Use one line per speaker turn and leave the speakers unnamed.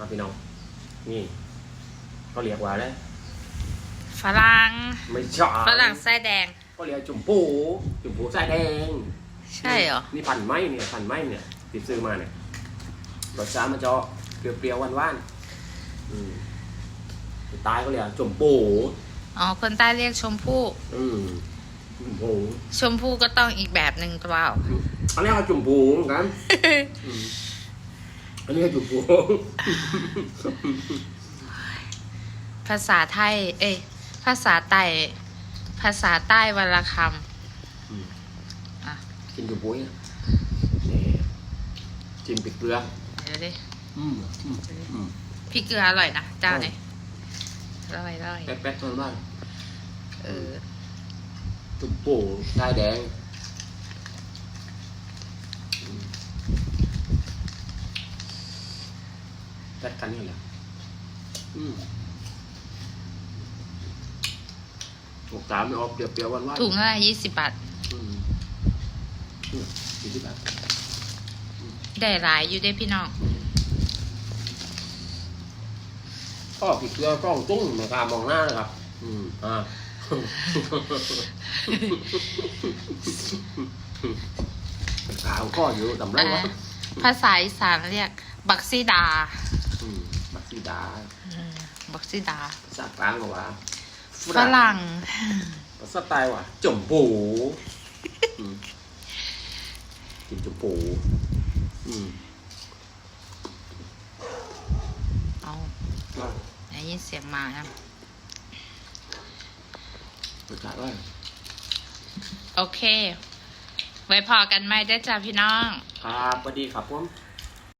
ครับพี่น้องนี่ก็เรียกว่าอะไร
ฝรั่ง
ไม่ใช่
ฝรั่งไส้แดง
ก็เรียกจุ่มปูจุ่มปูสายแดง
ใช่เหรอ
นี่พันไม้เนี่ยพันไม้เนี่ยติดซื้อมาเนี่ยรสชาติมันจะเปรี้ยวๆหวานๆอืมตายก็เรียกจุ่มปู
อ๋อคนใต้เรียกชมพู่
อืมจุ่มปู
ชมพู่ก็ต้องอีกแบบหนึ่งเปล่า
อันนี้ก็จุ่มปูเหมือนกัน อืมอันนี้ก็จุ่มปู
ภาษาไทย เอ้ยภาษาใต้ภาษาใต้วันละค
อืมำ
อะ
กินจุ่มปูเนี่ยนี่จิ้มปิดเกลือ
เดี๋ยวดิ
อืมอืมอืม
พริกเกลืออร่อยนะเจ้าเนี่ยอร่อยอร่อย
แป๊กๆทนได้
เออ
จุ่มปูชายแดงอืม จัดกันนี่แหละอืมหกสามไม่ออกเปรี้ยวๆหวานๆ
ถุงละยี่สิบบาท
อืมอืมสี่สิบบาท
ได้หลายอยู่ได้พี่น้อง
ก็ผิดเกลือกล้องตุ้งไม่กล้ามองหน้าเลยครับ อืมอ่าขาวข้ออยู่ตำไรวะ
ภาษาอีสานเรียก บักซีดา
อืมบักซี ดา
อืมบักซีดา
ภาษากลางก็ว่า
ฝรั่ง
ภาษาใต้ว่าจุ่มปูอืมกินจุ่มปูอืม
เอา
อะ
ได้ยินเสียงหมาครับ
รสชาติว่า
โอเค ไว้พอกันไหมได้อจ้าพี่น้อง
ครับสวัสดีครับผม